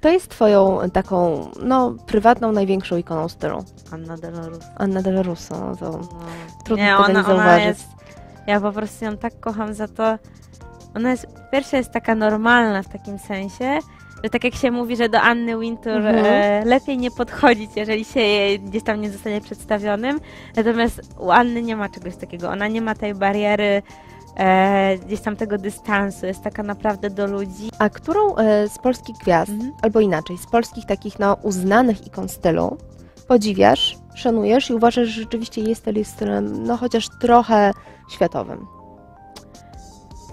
kto jest twoją taką, no, prywatną, największą ikoną stylu? Anna Delorus. Anna Del Russo, no to No. trudno nie, tego ona, nie ona zauważyć. jest. Ja po prostu ją tak kocham za to. Ona jest, po pierwsze jest taka normalna w takim sensie, że tak jak się mówi, że do Anny Wintour Mhm. e, lepiej nie podchodzić, jeżeli się jej gdzieś tam nie zostanie przedstawionym. Natomiast u Anny nie ma czegoś takiego. Ona nie ma tej bariery, e, gdzieś tam tego dystansu. Jest taka naprawdę do ludzi. A którą e, z polskich gwiazd, Mhm. albo inaczej, z polskich takich, no, uznanych ikon stylu podziwiasz, szanujesz i uważasz, że rzeczywiście jest to stylem, no, chociaż trochę światowym?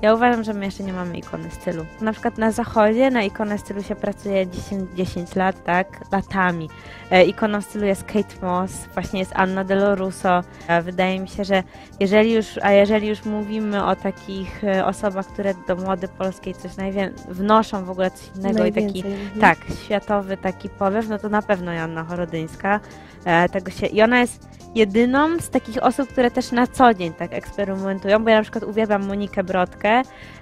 Ja uważam, że my jeszcze nie mamy ikony stylu. Na przykład na zachodzie na ikonę stylu się pracuje 10, 10 lat, tak? Latami. E, ikoną stylu jest Kate Moss, właśnie jest Anna Delorusso. E, wydaje mi się, że jeżeli już, a jeżeli już mówimy o takich e, osobach, które do młody polskiej coś najwię- wnoszą w ogóle coś innego i taki Najwięcej, mhm. tak, światowy taki powiew, no to na pewno Joanna Chorodyńska. E, tego się, I ona jest jedyną z takich osób, które też na co dzień tak eksperymentują, bo ja na przykład uwielbiam Monikę Brodkę,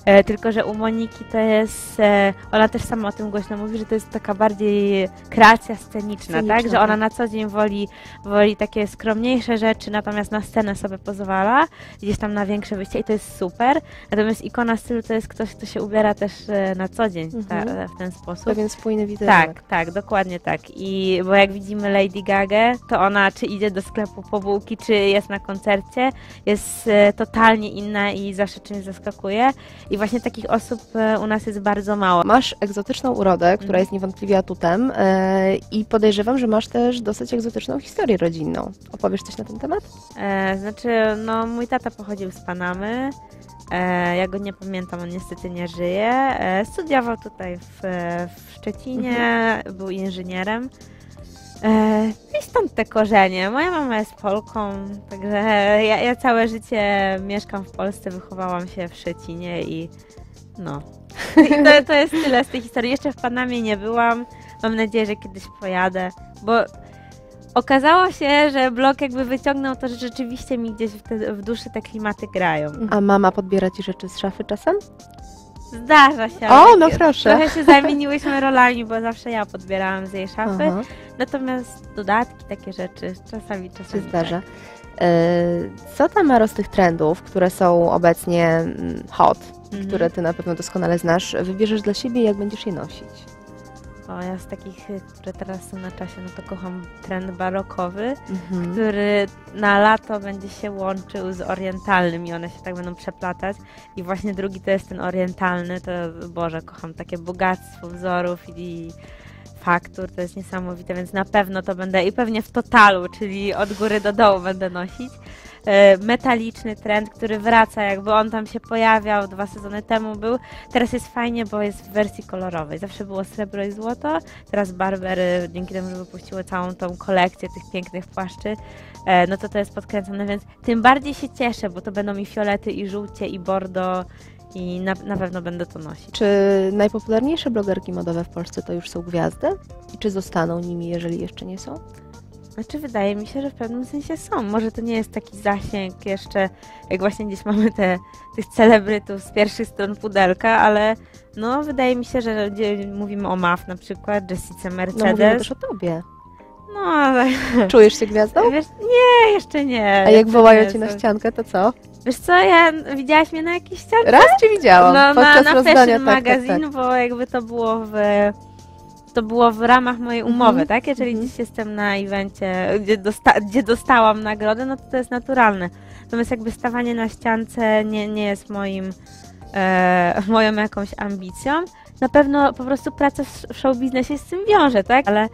e, tylko że u Moniki to jest, e, ona też sama o tym głośno mówi, że to jest taka bardziej kreacja sceniczna, Sceniczna, tak? Że ona tak. na co dzień woli, woli takie skromniejsze rzeczy, natomiast na scenę sobie pozwala, gdzieś tam na większe wyjście i to jest super. Natomiast ikona stylu to jest ktoś, kto się ubiera też e, na co dzień Mhm. ta, w ten sposób. Pewien spójny wizerunek. Tak, tak, dokładnie tak. I bo jak widzimy Lady Gaga, to ona czy idzie do sklepu po bułki, czy jest na koncercie, jest totalnie inna i zawsze czymś zaskakuje. I właśnie takich osób e, u nas jest bardzo mało. Masz egzotyczną urodę, która Mhm. jest niewątpliwie atutem e, i podejrzewam, że masz też dosyć egzotyczną historię rodzinną. Opowiesz coś na ten temat? E, znaczy, no mój tata pochodził z Panamy. E, ja go nie pamiętam, on niestety nie żyje. Studiował tutaj w, w Szczecinie, był inżynierem. E, I stąd te korzenie. Moja mama jest Polką, także ja, ja całe życie mieszkam w Polsce, wychowałam się w Szczecinie i no. I to, to jest tyle z tej historii. Jeszcze w Panamie nie byłam. Mam nadzieję, że kiedyś pojadę, bo okazało się, że blog jakby wyciągnął to, że rzeczywiście mi gdzieś w, te, w duszy te klimaty grają. A mama podbiera ci rzeczy z szafy czasem? Zdarza się. O, no proszę. Trochę się zamieniłyśmy rolami, bo zawsze ja podbierałam z jej szafy. Aha, Natomiast dodatki, takie rzeczy czasami, się czasami zdarza. Tak. E, Co tam Maro z tych trendów, które są obecnie mm, hot, Mhm. które ty na pewno doskonale znasz, wybierzesz dla siebie i jak będziesz je nosić? O, ja z takich, które teraz są na czasie, no to kocham trend barokowy, Mhm. który na lato będzie się łączył z orientalnym i one się tak będą przeplatać. I właśnie drugi to jest ten orientalny, to Boże, kocham takie bogactwo wzorów i faktur, to jest niesamowite, więc na pewno to będę i pewnie w totalu, czyli od góry do dołu będę nosić. E, Metaliczny trend, który wraca, jakby on tam się pojawiał dwa sezony temu był. Teraz jest fajnie, bo jest w wersji kolorowej. Zawsze było srebro i złoto, teraz Barbery, dzięki temu, że wypuściły całą tą kolekcję tych pięknych płaszczy, e, no to to jest podkręcone, więc tym bardziej się cieszę, bo to będą i fiolety, i żółcie, i bordo i na, na pewno będę to nosić. Czy najpopularniejsze blogerki modowe w Polsce to już są gwiazdy? I czy zostaną nimi, jeżeli jeszcze nie są? Znaczy, wydaje mi się, że w pewnym sensie są. Może to nie jest taki zasięg jeszcze, jak właśnie gdzieś mamy te, tych celebrytów z pierwszych stron pudelka, ale no, wydaje mi się, że gdzie mówimy o MAF na przykład, Jessica No mówimy Mercedes. też o tobie. No, ale Czujesz się gwiazdą? wiesz, nie, jeszcze nie. A jak wołają nie, cię na ściankę, to co? Wiesz co, ja, widziałaś mnie na jakiejś ścianie? Raz cię widziałam. No, na, podczas na rozdania, tak, tak, Magazine, tak. bo jakby to było w to było w ramach mojej umowy, Mhm, tak? Jeżeli mhm. gdzieś jestem na evencie, gdzie, dosta gdzie dostałam nagrodę, no to to jest naturalne. Natomiast jakby stawanie na ściance nie, nie jest moim e, moją jakąś ambicją. Na pewno po prostu praca w w show biznesie z tym wiąże, tak? Ale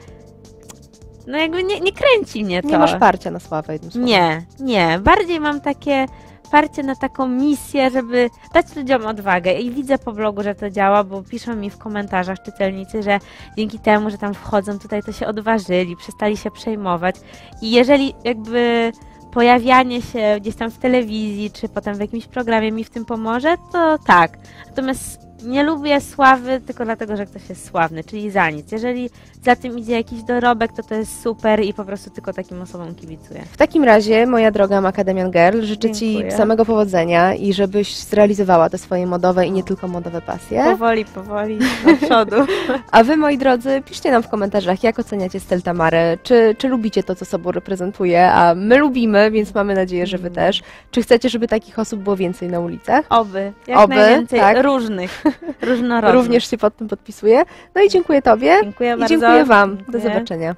no jakby nie, nie kręci mnie to. Nie masz parcia na sławę, jednym słowem. Nie, nie. Bardziej mam takie parcie na taką misję, żeby dać ludziom odwagę. I widzę po blogu, że to działa, bo piszą mi w komentarzach czytelnicy, że dzięki temu, że tam wchodzą tutaj, to się odważyli, przestali się przejmować. I jeżeli jakby pojawianie się gdzieś tam w telewizji, czy potem w jakimś programie mi w tym pomoże, to tak. Natomiast nie lubię sławy tylko dlatego, że ktoś jest sławny, czyli za nic. Jeżeli za tym idzie jakiś dorobek, to to jest super i po prostu tylko takim osobom kibicuję. W takim razie, moja droga Macadamian Girl, życzę Dziękuję. Ci samego powodzenia i żebyś zrealizowała te swoje modowe i nie tylko modowe pasje. Powoli, powoli do przodu. A Wy, moi drodzy, piszcie nam w komentarzach, jak oceniacie styl Tamary, czy, czy lubicie to, co sobą reprezentuje, a my lubimy, więc mamy nadzieję, że Wy Mm. też. Czy chcecie, żeby takich osób było więcej na ulicach? Oby, jak Oby, najwięcej tak. różnych, różnorodnych. Również się pod tym podpisuję. No i dziękuję Tobie Dziękuję i bardzo. dziękuję Wam. Do Dziękuję. zobaczenia.